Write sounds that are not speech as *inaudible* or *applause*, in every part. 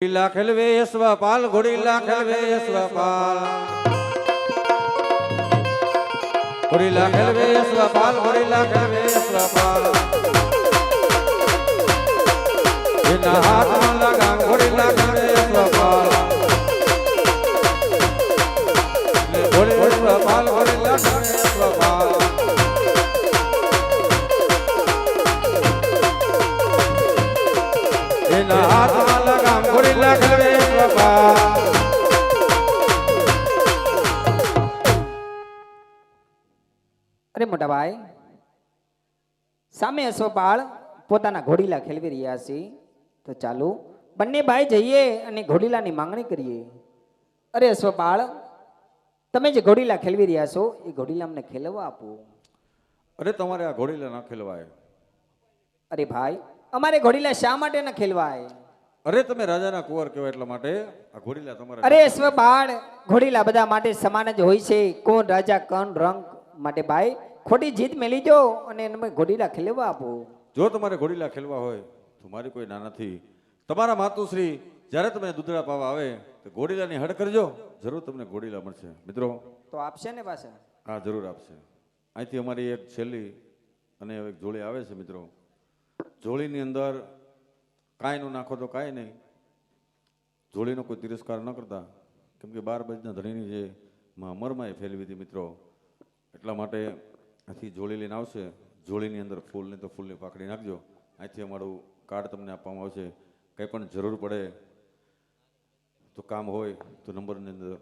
ઘોડીલા ખેલવે સ્વપાલ ઘોડીલા ખેલવે સ્વપાલ ઘોડીલા ખેલવે સ્વપાલ ઘોડીલા ખેલવે સ્વપાલ એના હાથમાં લગામ અરે મોટા ભાઈ સામે અશ્વપાળ પોતાના ઘોડીલા ખેલવી રહ્યા છે. તો ચાલો બંને ભાઈ જઈએ અને ઘોડીલાની માંગણી કરીએ. અરે અશ્વપાળ તમે જે ઘોડીલા ખેલવી રહ્યા છો એ ઘોડીલા અમને ખેલવા આપો. અરે તમારે આ ઘોડીલા ના ખેલવાય. અરે ભાઈ અમારે ઘોડીલા શા માટે ન ખેલવાય? અરે તમે રાજાના કુંવર કહેવાય એટલા માટે? આ ઘોડીલા તમારે અરે અશ્વપાળ ઘોડીલા બધા માટે સમાન જ હોય છે. કોણ રાજા કોણ રંગ માટે ભાઈ? ખોટી જીત મેલી જો અને એને ઘોડીલા ખેલવા આપો. જો તમારે ઘોડીલા ખેલવા હોય તો મારી કોઈ ના નથી. તમારા માતુશ્રી જ્યારે તમે દૂધડા પાવા આવે તો ઘોડીલાની હડ કરજો. જરૂર તમને ઘોડીલા મળશે. મિત્રો? તો આપશે ને પાછા? હા જરૂર આપશે. અહીંથી અમારી એક છેલ્લી અને એક જોડી આવે છે મિત્રો. જોડીની અંદર કાંઈ નું નાખો તો કાંઈ નહીં. જોડીનો કોઈ તિરસ્કાર ન કરતા. કેમ કે બાર બાજના ધણીની જે માં એ ફેલવી હતી મિત્રો, એટલા માટે અહીંથી જોડી લઈને આવશે. જોડીની અંદર ફૂલની તો ફૂલની પાકડી નાખજો. અહીંથી અમારું કાર્ડ તમને આપવામાં આવશે. કંઈ પણ જરૂર પડે તો કામ હોય તો નંબરની અંદર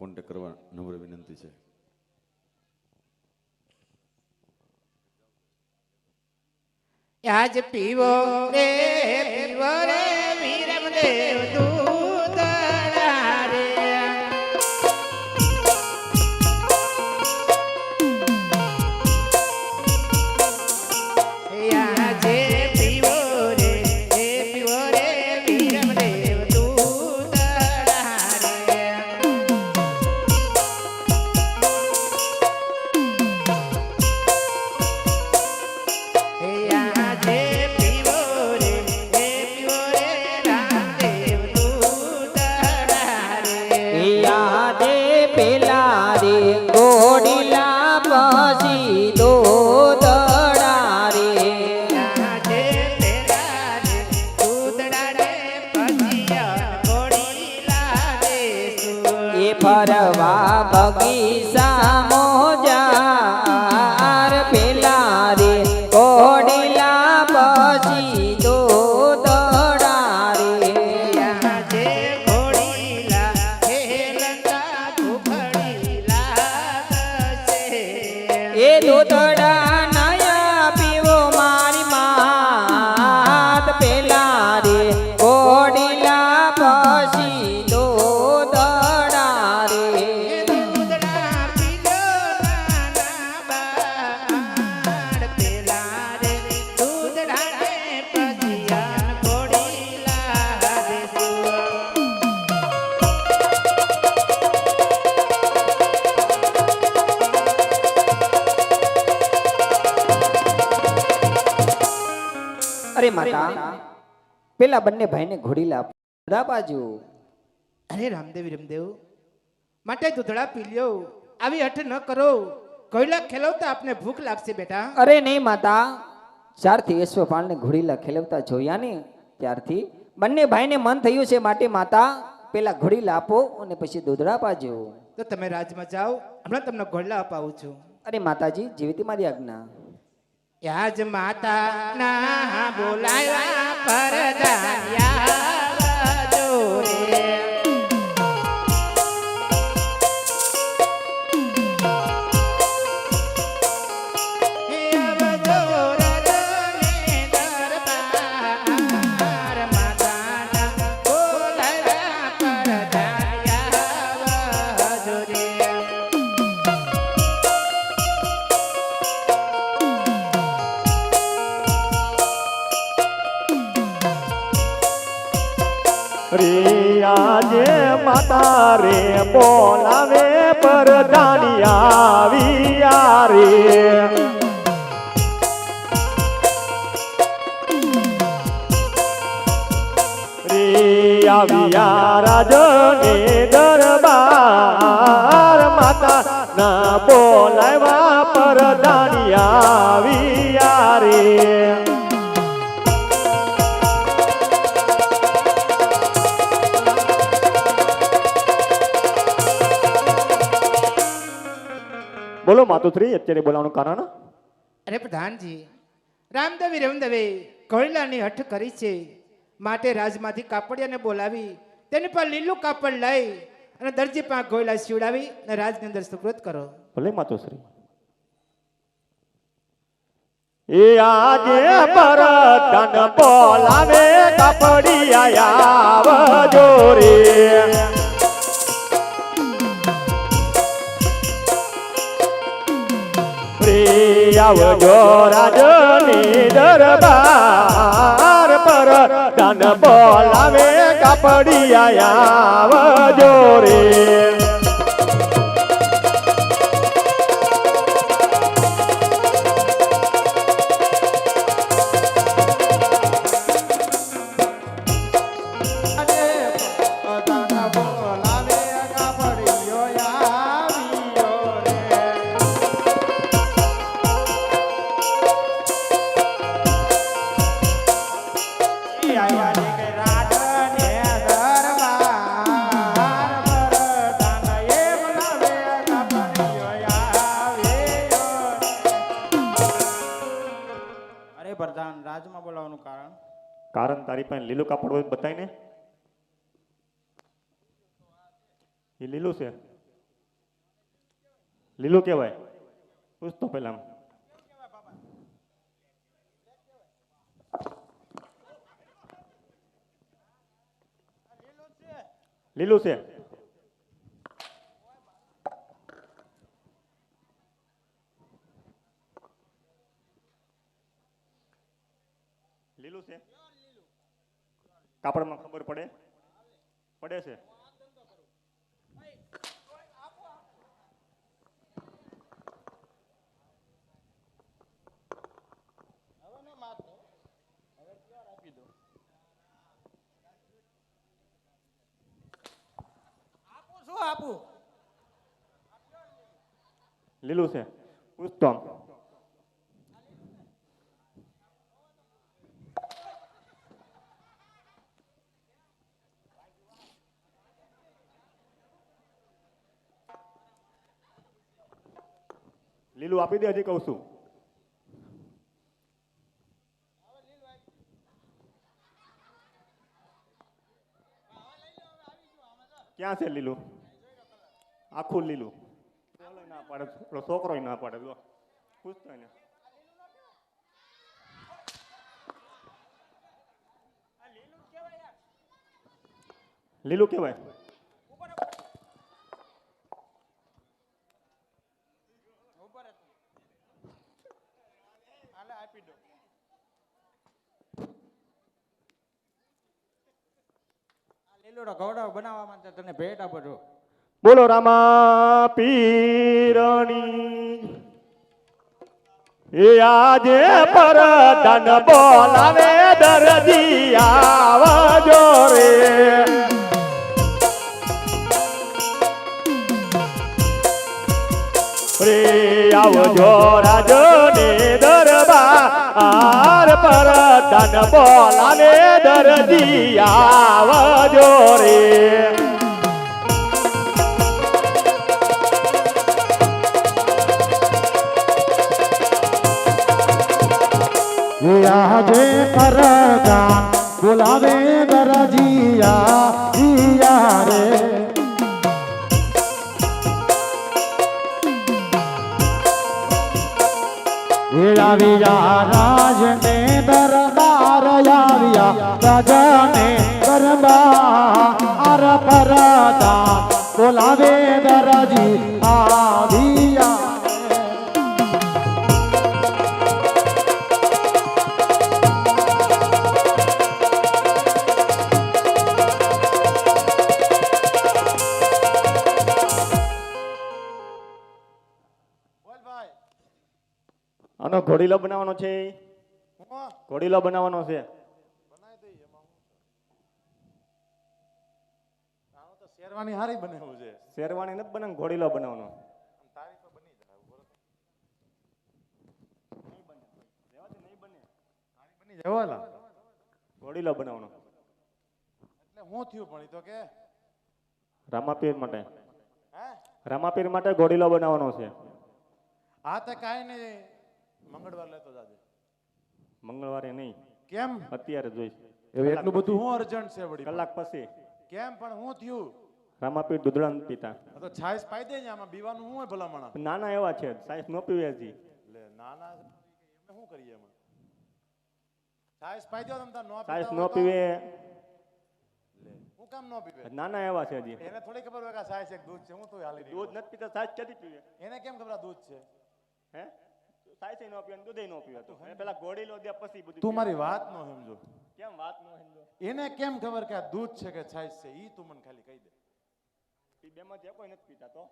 કોન્ટેક કરવા નંબર વિનંતી છે. આજ પીવો રે પીવો રે વીરમદેવ દૂધડા પેલા બંને ભાઈને બધા બાજુ. અરે રામદેવ રામદેવ. માટે દૂધળા પી લ્યો આવી હઠ ન કરો. ઘોડીલા ખેલવતા આપને ભૂખ લાગશે બેટા. અરે નહીં માતા. જ્યારથી યશ્વપાલને ઘોડીલા ખેલવતા જોયા ને ત્યારથી બંને ભાઈને મન થયું છે માટે માતા પેલા ઘોડીલા આપો અને પછી દૂધળા પાજો તો તમે રાજમાં જાઓ. હમણાં તમને ઘોડલા અપાવું છું. અરે માતાજી જેવી મારી આજ્ઞા. યાજ માતા ના બોલાયા પરદાયા. રે, આજે માતા રે, બોલાવે પરધાની આવી રે. આવ્યા રાજની દરબાર માતા ના બોલાવા પરધાની આવ્યા રે. બોલો માતુશ્રી અત્યારે બોલાવવાનું કારણ? અરે પ્રધાનજી રામદેવી રમદેવે ઘોડીલાની હઠ કરી છે. માટે રાજમાંથી કાપડિયાને બોલાવી તેની પર લીલું કાપડ લઈ અને દરજી પાંખ ગોયલા સીવડાવી અને રાજની અંદર સુકૃત કરો. ભલે માતુશ્રી એ આજે પર ધન બોલાવે કાપડિયા આવજો રે આવજો રાજની દરબાર પર ધન બોલાવે કાપડી આવજો રે. કારણ પાસે લીલું કાપડ હોય બતાવીને એ લીલું છે. લીલું કહેવાય. પૂછતો પેલા લીલું છે. લીલું છે. કાપડમાં ખબર પડે? પડે છે. લીલું છે. પૂછતો આમ. લીલું આપી દે હજી કહું છું. ક્યાં છે લીલું? આખું લીલું. ના પાડે થોડો છોકરો ના પાડે લો પૂછતો ને લીલું કેવાય? બોલો રામા પીરણી એ આજે પર ધન બોલાવે દરજી આવજો રે. રે આવજો રાજને ધન બોલાવે દરજી આવજો રે. આજે પરગા બોલાવે દરજીયા ઈયા રે. આવ્યા રાજને દરબાર બોલાવે દરજી આવ્યા. આનો ઘોડીલો બનાવવાનો છે. ઘોડીલો બનાવવાનો છે. શેરવાની હારી બનાવ્યું છે. શેરવાની નથી બનાવ ઘોડીલો બનાવવાનો. બની જવાલા ઘોડીલો બનાવવાનો. એટલે હું થયું પણ તો કે? રામાપીર માટે. હે? રામાપીર માટે ઘોડીલો બનાવવાનો છે. આ તે કાંઈ નહીં. મંગળવાર લેતો જાજે. મંગળવારે નહીં. કેમ? અત્યારે જોઈશ. એટલું બધું હું અર્જન્ટ છે વળી કલાક પછી. કેમ? પણ હું થયું. રામાપીર દૂધડા નથી પીતા. તો છાશ પાઈ દે ને આમાં બીવાનું હું હોય ભલામણા? નાના એવા છે સાઈઝ નો પીવે હજી. લે નાના શું કરીએ એમાં? છાશ પાઈ દો તમે નો નો હોય તો? પીવે. લે હું કામ નો પીવે? નાના એવા છે હજી. એને થોડી ખબર હોય કે આ એક દૂધ છે હું તો હાલી દૂધ નથી પીતા સાઈઝ ક્યાંથી પીવે? એને કેમ ખબર દૂધ છે? હે? સાઈઝ નો પીવે દૂધ નો પીવે તો. પેલા લો દે પછી બધું તું મારી વાત નો સમજો. કેમ વાત નો સમજો? એને કેમ ખબર કે આ દૂધ છે કે છાશ છે ઈ તું મને ખાલી કહી દે. ઈ બેમાં જે કોઈ નથી પીતા તો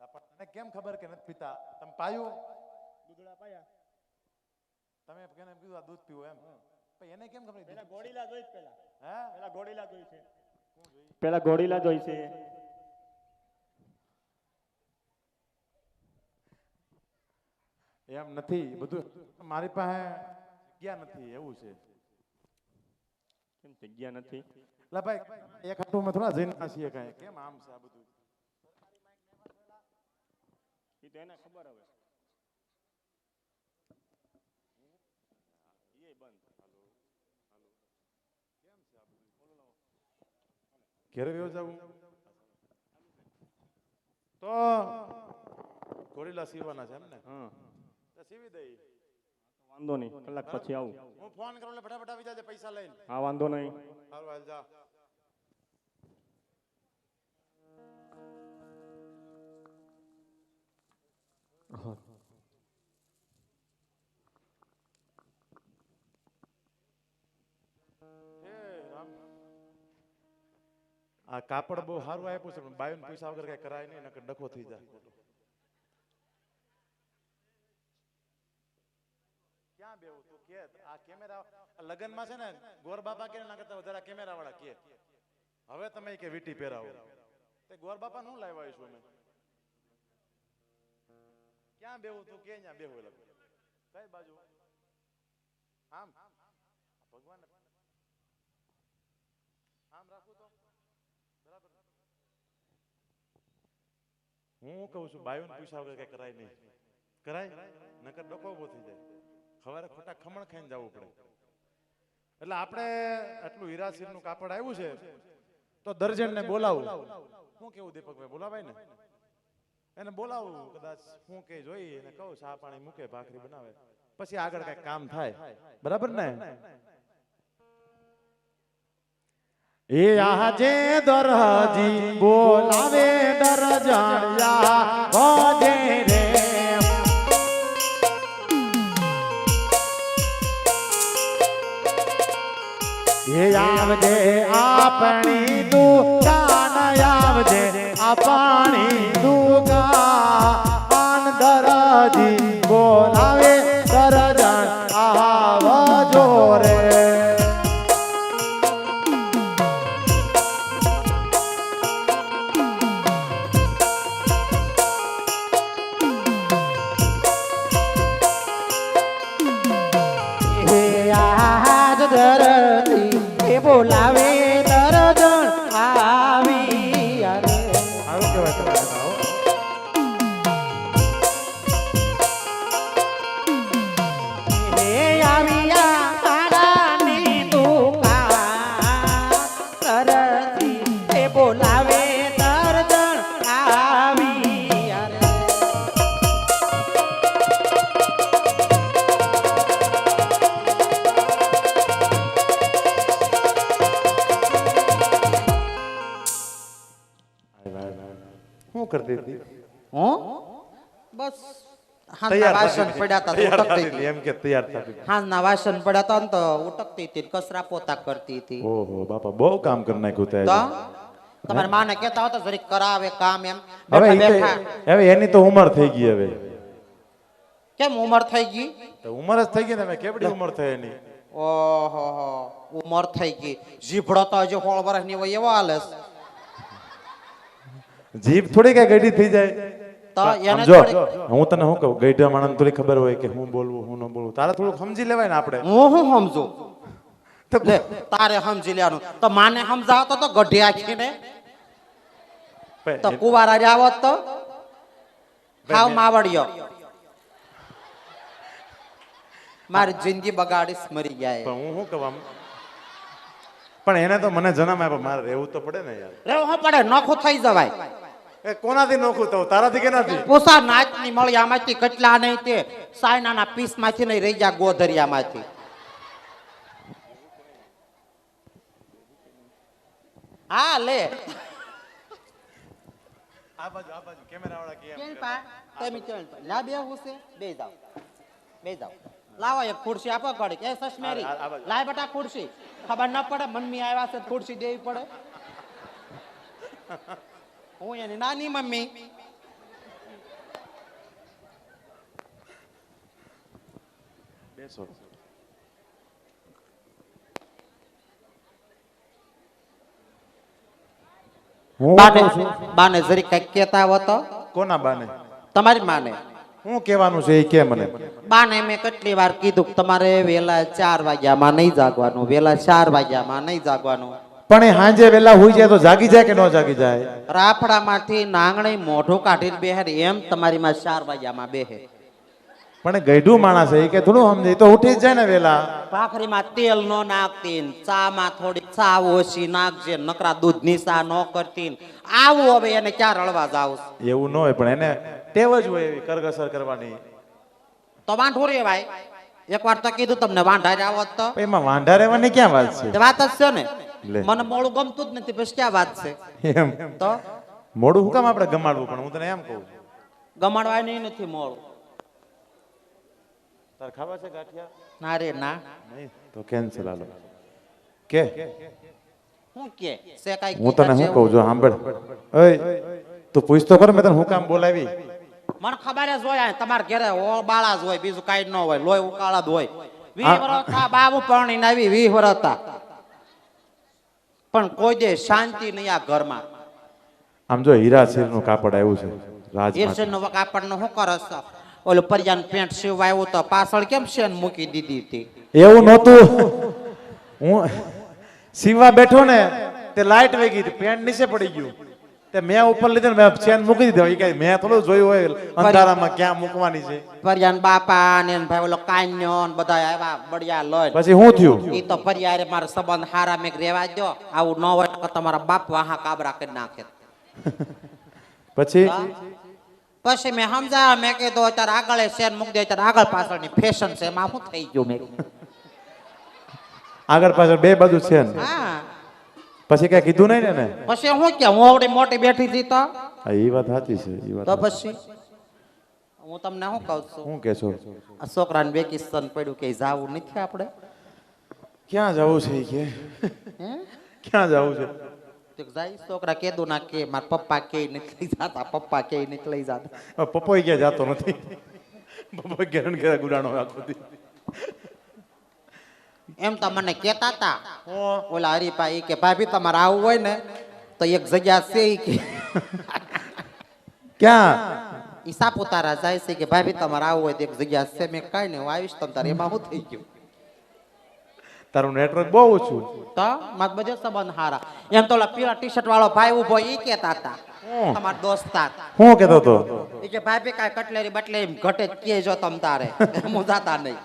આ પણ તને કેમ ખબર કે નથી પીતા તમે પાયું દૂધડા પાયા તમે કેને એમ કીધું આ દૂધ પીવું એમ પણ એને કેમ ખબર પેલા ઘોડીલા જોઈ જ પેલા હે પેલા ઘોડીલા જોઈ છે પેલા ઘોડીલા જોઈ છે એમ નથી બધું મારી પાસે જગ્યા નથી એવું છે કેમ જગ્યા નથી એટલે ભાઈ એક હાટું થોડા જઈને ના છીએ કાંઈ કેમ આમ છે આ બધું ઈ તો ખબર હવે. ઈ બંધ. ઘેરે વ્યવ જવું તો ઘોડીલા સીવવાના છે એમ ને? હા. સીવી દઈ વાંધો નહીં. કલાક પછી આવું. હું ફોન કરું એટલે ફટાફટ આવી જાજે પૈસા લઈને. હા વાંધો નહીં. સારું હાલ જા. હે આ કાપડ બહુ સારું આપ્યું છે પણ બાયું પૈસા વગર કઈ કરાય નહીં નકર ડખો થઈ જાય. ક્યાં બેવું તું? કે આ કેમેરા લગનમાં છે ને ગોર બાપા કે ના કરતા વધારે કેમેરા વાળા કે. હવે તમે કે વીટી પહેરાવો. તે ગોર બાપા નું લાવ્યા છું અમે? ક્યાં બેવું તું? કે ત્યાં બેવું લગ કઈ બાજુ? આમ? ભગવાન આમ રાખું તો? બરાબર. હું કહું છું? બાયુન પૂછા વગર કઈ કરાય નહીં. કરાય? નકર ડોકો ઊભો થઈ જાય. ખવારે ખોટા ખમણ ખાઈને જવું પડે. એટલે આપણે આટલું હીરાસીરનું કાપડ આવ્યું છે, તો દર્જન ને બોલાવું. હું કેવું દીપકભાઈ? બોલાવાય ને? એને બોલાવું, કદાચ હું કે જોઈ અને કહું, ચા પાણી મૂકે, ભાખરી બનાવે. પછી આગળ કઈ કામ થાય. બરાબર ને? એ આજે દરજી બોલાવે દરજણિયા ભજે રે. એ આવજે આપણી દુકાન આવજે આપણી દુકાન કરતી હતી? હું? બસ હાંજના વાસણ પડ્યા ઉટકતી એમ કે તૈયાર થતી હાંજના વાસણ પડ્યા તો ઉટકતી હતી ને પોતા કરતી હતી. ઓહો બાપા બહુ કામ કરી નાખ્યું તો. તમારી માને કહેતા હતા જરીક કરાવે કામ એમ. હવે ઈ બેઠા. તો- હવે એની તો ઉંમર થઈ ગઈ હવે. કેમ ઉંમર થઈ ગઈ? તો ઉંમર જ થઈ ગઈ ને હવે કેવડી ઉંમર થઈ એની? ઓહો ઉંમર થઈ ગઈ. જીભડો તો હજી સોળ વર્ષની હોય એવો હાલે છે. જીભ થોડી કઈ ગઈડી થઈ જાય. તો એને જો થોડીક- હું તને શું કહું? ગઈઢા માણસ થોડી ખબર હોય કે હું બોલવું હું ન બોલવું. તારે થોડું સમજી લેવાય ને આપણે. હું શું સમજુ? લે તારે સમજી લેવાનું. તો માને સમજાવતો તો ગઢી આખીને તો કુવારા જાવો તો. હાવ માવડ્યો *laughs* મારી જિંદગી બગાડીશ મરી ગયા પણ હું શું કહું પણ એને તો મને જન્મ આપ્યો. મારે રહેવું તો પડે ને યાર. રહેવું હું પડે નોખું થઈ જવાય. એ કોનાથી નોખું થવું? તારાથી કેનાથી? પોસા નાચની મળી આમાંથી કેટલા નહીં તે. સાયનાના પીસમાંથી નહીં રહી જા ગોધરિયામાંથી. હા લે. આ બાજુ આ બાજુ કેમેરા વાળા કે કેમ પા? તમે કેમ પા. લા બે હુસે બે જાવ બે જાવ લાવો એક ખુરશી આપો ઘડી કે સસમેરી લાય બટા ખુરશી. ખબર ન પડે મમ્મી આવ્યા છે ખુરશી દેવી પડે. હું એની નાની મમ્મી. બેસો. બાને બાને જરી કંઈક કેતા હો તો? કોના બાને? તમારી માને. હું કહેવાનું છે એ કે મને. બાને મેં કેટલી વાર કીધું કે તમારે વેલા ચાર વાગ્યામાં નહીં જાગવાનું વેલા ચાર વાગ્યામાં નહીં જાગવાનું. પણ એ હાંજે વેલા હોઈ જાય તો જાગી જાય કે ન જાગી જાય? રાફડામાંથી નાંગણી મોઢું કાઢીને બેહે એમ તમારી માં ચાર વાગ્યામાં બેહે. પણ ગઈઢું માણસ એ કે થોડું સમજે તો ઉઠી જ જાય ને વેલા. ભાખરીમાં તેલ નો નાખતી ને ચામાં થોડી ચા ઓછી નાખજે નકરા દૂધની ચા ન કરતી આવું હવે એને ક્યાં રળવા જાવ એવું ન હોય પણ એને ટેવ જ હોય એવી કરગસર કરવાની. તો વાંઢું રેવાય. એકવાર તો કીધું તમને વાંઢા જ આવત તો એમાં વાંઢા રહેવાની ક્યાં વાત છે? વાત જ છે ને? મને મોડું ગમતું જ નથી પછી ક્યાં વાત છે? એમ. તો? મોડું હું કામ આપણે ગમાડવું પણ હું તને એમ કહું ગમાડવાય નહીં નથી મોડું. તાર ખાવા છે ગાંઠિયા? ના રે ના. નહીં તો કેન્સલ હાલો કે? હું કે? સે કાઈ હું તને શું કહું જો સાંભળ. ઓય તું પૂછતો કર મેં તને હું કામ બોલાવી? મને ખબર જ હોય તમાર તમારા ઘરે ઓ બાળા જ હોય બીજું કાંઈ ન હોય લોહી ઉકાળા જ હોય. વી વરતા બાબુ પરણીને આવી વી વરતા પણ કોઈ દે શાંતિ નહીં આ ઘરમાં. આમ જો હીરા નું કાપડ આવ્યું છે રાજ હીરા શેર નો કાપડનું શું કરસ ઓલું પરિયાન પેન્ટ સિવાયો તો પાછળ કેમ શેન મૂકી દીધી હતી? એવું નહોતું. હું સીવા બેઠો ને તે લાઈટ વેગી હતી પેન્ટ નીચે પડી ગયું. તે મેં ઉપર લીધો ને મેં ચેન મૂકી દીધો. એ કઈ મેં થોડું જોયું હોય અંધારામાં ક્યાં મૂકવાની છે? પરિયાન બાપા ને ભાઈ ઓલો કાન્યો ને બધા આવ્યા બળિયા લઈ પછી શું થયું? ઈ તો પરિયારે મારો સંબંધ હારા મેં રેવા દો આવું ન હોય તો તમારા બાપ વાહા કાબરા કરી નાખે. પછી? પછી મેં સમજાવ્યા મેં કીધું અત્યારે આગળ શેર મૂકી દે અત્યારે આગળ પાછળની ફેશન છે એમાં શું થઈ ગયું મેં? આગળ પાછળ બે બાજુ છે હા. પછી કઈ કીધું નહીં ને પછી હું કે હું આવડી મોટી બેઠી હતી તો? એ વાત સાચી છે એ તો પછી? હું તમને શું કહું છું? શું કે છો? આ છોકરાને વેકેશન પડ્યું કે જાવું નથી આપણે? ક્યાં જવું છે કે? ક્યાં જવું છે? જાય છોકરા કીધું ના કે મારા પપ્પા કે નથી જતા પપ્પા કે નથી લઈ જતા હવે પપ્પોય ક્યાં જાતો નથી પપ્પો ઘેર ને ગુડાણો આખો દી. એમ તો મને કહેતા હતા ઓલા હરીભાઈ કે ભાભી તમારે આવું હોય ને તો એક જગ્યા છે કે ક્યાં ઈ સાપુતારા જાય છે કે ભાભી તમારે આવું હોય તો એક જગ્યા છે મેં કઈ ને હું આવીશ તમ તારે એમાં શું થઈ ગયું તારું નેટવર્ક બહુ ઓછું. તો મારા બજે સંબંધ હારા એમ તો ઓલા પીળા ટી શર્ટ વાળો ભાઈ ઊભો ઈ કહેતા હતા. હું? દોસ્તાર હું કેતો હતો? ઈ કે ભાભી કાંઈ કટલેરી બટલેરી ઘટે જ જો તમ તારે. *laughs* હું જાતા નહીં.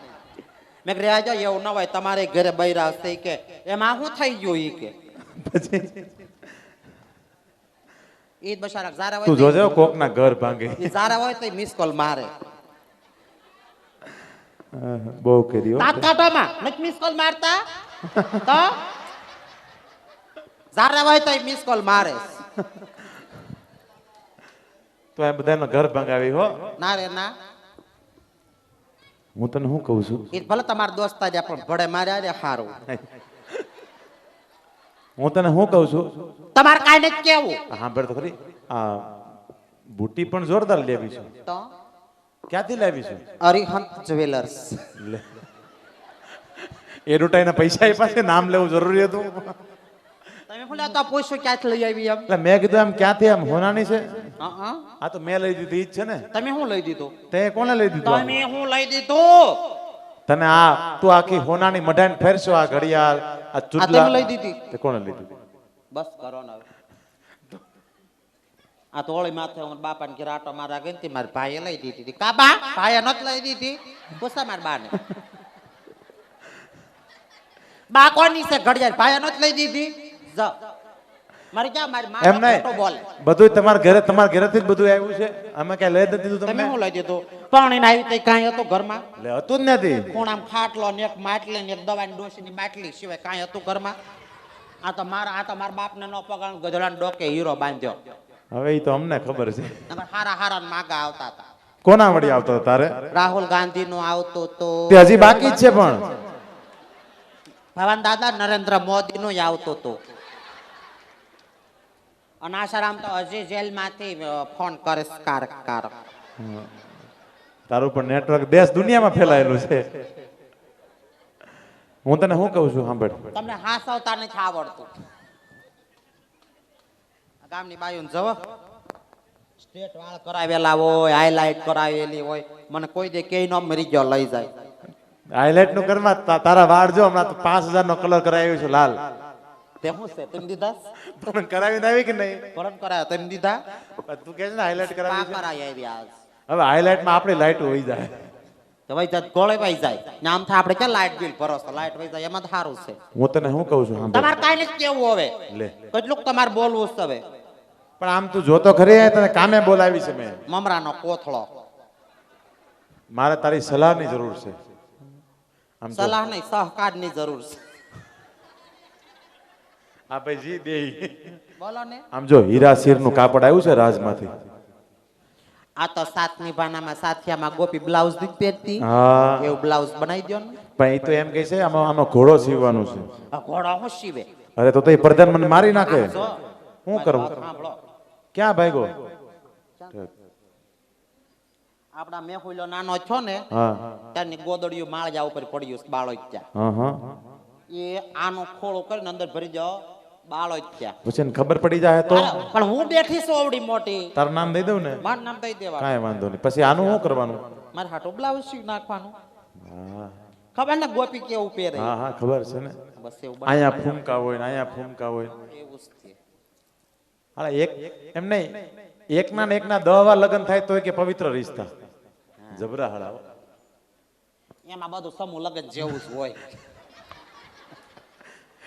મેં કીધું આજે એવું ન હોય તમારે ઘરે બૈરા હશે કે. એમાં શું થઈ ગયું ઈ કે. પછી? ઈ બસારા જારા હોય તું જોજો જોજે કોક ના ઘર ભાંગે. ઈ જારા હોય તો મિસ કોલ મારે. બહુ કર્યો. હો. નથી મિસ કોલ મારતા? તો? જારા હોય તો મિસ કોલ મારે. તો આ બધાનો ઘર ભંગાવી હો. ના રે ના. હું તને શું કહું છું? એ ભલે તમારા દોસ્તા જ પણ ભડે માર્યા રે હારું. હું તને શું કહું છું? તમારે કાંઈ નથી કેવું સાંભળ તો ખરી. આ બુટી પણ જોરદાર લેવી છે. તો? ક્યાંથી લાવી છે? અરિહંત જ્વેલર્સ. એ રૂટાઈના પૈસા એ પાસે નામ લેવું જરૂરી હતું. તમે બોલ્યા તો પૂછ્યું ક્યાંથી લઈ આવી એમ? એટલે મેં કીધું આમ ક્યાંથી આમ હોનાની છે? હા, તો મેં લઈ દીધી ઈ છે ને. તમે શું લઈ દીધું? તે કોને લઈ દીધું તમે હું લઈ દીધું? તને આ તું આખી હોનાની મઢાઈને ફેરશો આ ઘડિયાળ આ ચૂડલા. લઈ દીધી? તે કોને લઈ દીધી બસ કરો ને આ ધોળી માથે હું બાપાને ઘેર આટો મારા ગઈ ને તે મારા ભાઈએ લઈ દીધી હતી. કા બા? ભાઈએ નત લઈ દીધી? પૂછા મારા બાને. બા કોની છે ઘડિયાળ? ભાઈએ નથી લઈ દીધી? જ. મારે ક્યાં મારી માં એમ નહીં બોલે. બધું તમારા ઘરે તમારા ઘરેથી જ બધું આવ્યું છે. અમે કઈ લઈ દીધું દીધું તમે હું લઈ દીધું? પાણી ના આવી તઈ કાંઈ હતું ઘરમાં? લે હતું જ નથી. કોણ આમ ખાટલો ને એક માટલી ને એક દવાની ડોસીની બાટલી સિવાય કાંઈ હતું ઘરમાં? આ તો મારા આ તો મારા બાપને નો પગાર ગધડાને ડોકે હીરો બાંધ્યો. હવે એ તો અમને ખબર છે. હારા હારા માગા આવતા હતા. કોના વળી આવતો તારે? રાહુલ ગાંધી નો આવતો તો. તે હજી બાકી જ છે પણ. ભગવાન દાદા નરેન્દ્ર મોદી નો આવતો તો. અને આસારામ તો હજી જેલમાંથી ફોન કરે કાર કારક. તારું પણ નેટવર્ક દેશ દુનિયામાં ફેલાયેલું છે. હું તને શું કહું છું સાંભળ. તમને હાસવતા નથી આવડતું. આ ગામની બાયું જવો. સ્ટેટ વાળ કરાવેલા હોય હાઈલાઇટ કરાવેલી હોય મને કોઈ દે કે નો મરી ગયો લઈ જાય. હાઇલાઇટનું કરવા તારા વાળ જો હમણાં તો પાંચ હજાર નો કલર કરાવ્યો છે લાલ. તે હું છે તેમ દીધા? પણ કરાવીને આવી કે નહીં? પરમ કરાયો તેમ દીધા? તું કે છે ને હાઇલાઇટ કરાવી આવી આજ. હવે હાઇલાઇટમાં આપણી લાઈટ હોઈ જાય. તો ભાઈ ત્યાં ગોળે વહી જાય. ને આમ થાય આપણે ક્યાં લાઇટ બિલ ભરો છો લાઈટ વહી જાય એમાં તો સારું છે. હું તને શું કહું છું તમારે કાઈ નથી કેવું હવે. લે. કેટલુંક તમારે બોલવું છે હવે. પણ આમ તું જોતો ખરી તને કામે બોલાવી છે મેં. મમરાનો કોથળો. મારે તારી સલાહની જરૂર છે. આમ સલાહ નહીં સહકારની જરૂર છે. આ ભાઈ જી દે બોલો ને. આમ જો હીરા નું કાપડ આવ્યું છે રાજમાંથી. આ તો સાત નિભાનામાં સાથિયામાં ગોપી બ્લાઉઝ દીધ પહેરતી. હા. એવું બ્લાઉઝ બનાવી દો ને પણ એ તો એમ કહે છે આમાં આનો ઘોડો સીવવાનું છે. આ ઘોડા હું સીવે? અરે તો તો પ્રધાન મને મારી નાખે. શું કરવું સાંભળો. ક્યાં ભાગ્યો? આપણા મેહુલો નાનો છો ને ત્યાંની ગોદડિયું માળજા ઉપર પડ્યું બાળો ત્યાં. એ આનો ખોળો કરીને અંદર ભરી જાઓ બાળો ત્યાં. પછી ખબર પડી જાય તો? પણ હું બેઠી છું આવડી મોટી. તાર નામ દઈ દઉં ને? મારું નામ દઈ દેવા કાંઈ વાંધો નહીં. પછી આનું શું કરવાનું? મારે હાટો બ્લાઉઝ સીવી નાખવાનું. ખબર ને ગોપી કેવું પહેરે? હા હા ખબર છે ને. બસ એવું અહીંયા ફૂમકા હોય ને અહીંયા ફૂમકા હોય. એવું. હા એક એમ નહીં એકના ને એકના દહ વાર લગ્ન થાય તો કે પવિત્ર રિશ્તા. જબરા હળાવો એમાં બધું સમૂહ લગ્ન જેવું જ હોય.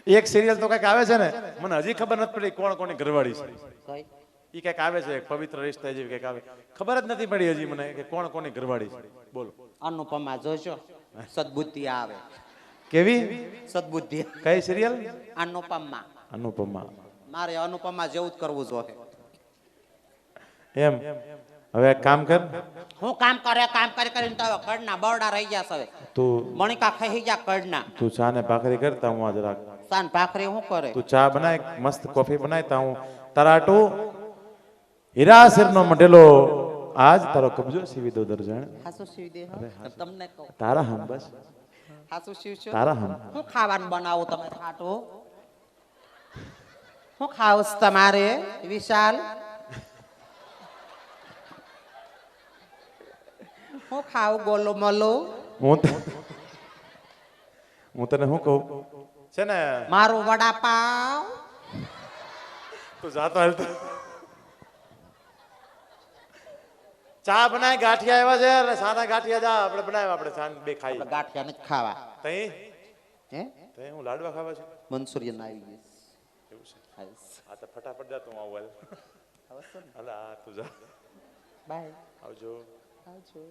એક સિરિયલ તો કંઈક આવે છે ને મને હજી ખબર નથી પડી કોણ કોની ઘરવાળી છે. એ કંઈક આવે છે પવિત્ર રિશ્તા જેવી કંઈક આવે. ખબર જ નથી પડી હજી મને કે કોણ કોની ઘરવાળી છે. બોલો. અનુપમા જોજો સદબુદ્ધિ આવે. કેવી? સદબુદ્ધિ. કઈ સિરિયલ અનુપમા. અનુપમા. મારે અનુપમા જેવું જ કરવું જોઈએ એમ? હવે કામ કર. હું કામ કરે કામ કરી કરીને તો હવે કડના બરડા રહી ગયા છે તું મણિકા ખાઈ ગયા કડના તું ચા ને ભાખરી કરતા હું આજ રાખ. ચા ને ભાખરી હું કરે? તું ચા બનાય મસ્ત કોફી બનાય તા હું. તારા આટું હીરાસર નો મટેલો આજ તારો કબજો સીવી દો દરજણ. હાસુ સીવી દે હો. તમને કહું. તારા હમ બસ. હાસુ સીવશો? તારા હમ હું ખાવાનું બનાવું તમે ખાટું શું ખાવસ તમારે વિશાલ? હું ખાવ ગોલો મલો? હું હું તને શું કહું? છે ને? મારું વડાપાવ? તું જાતો હાલ ચા બનાય ગાંઠિયા એવા છે અને સાદા ગાંઠિયા જા આપણે બનાવ્યા આપણે સાંજ બે ખાઈ ગાંઠિયા નથી ખાવા. તઈ? હે? તઈ હું લાડવા ખાવા છું. મનસુરિયન આવી ગયું. એવું તો ફટાફટ જા તું આવું હાલ હાલ આ તું જા. બાય. આવજો. આવજો.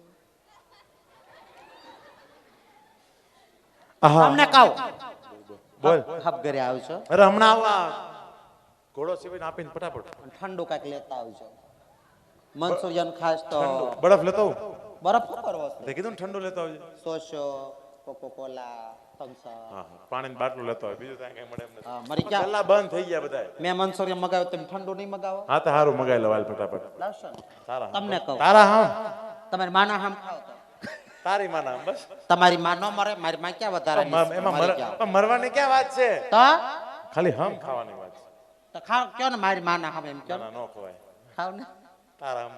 તમને કહું. બોલ. હબ ઘરે આવજો. અરે હમણાં આવા ઘોડો સીવીને આપીને ફટાફટ. ઠંડુ કાક લેતા આવજો. મનસુરિયન ખાસ તો બરફ લેતો. બરફ કરવો છે? કીધું ઠંડુ લેતો આવજો. સોસો કોકો કોલા પાણીની બાટલું લેતો હોય. બીજું કાંઈ મળે એમ નથી. મરી પેલા બંધ થઈ ગયા બધા મેં મનસુરિયન મગાવ્યો તમે ઠંડુ નહીં મગાવો? હા તો સારું મગાઈ લો હાલ ફટાફટ. લાવશો તારા તમને કહું. તારા હા તમારે માના હામ ખાવ તારી માં નામ બસ. તમારી માં નો મરે મારી માં ક્યાં વધારે એમાં મર- એમાં મર- પણ મરવાની ક્યાં વાત છે? તો? ખાલી હમ ખાવાની વાત છે. તો ખાવ કયો ને મારી માના હમ એમ કયો? ના ને. ન ખવાય. ખાવ ને. તારા હમ.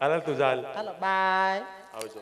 હાલ તું ચાલ હાલો. બાય. આવજો.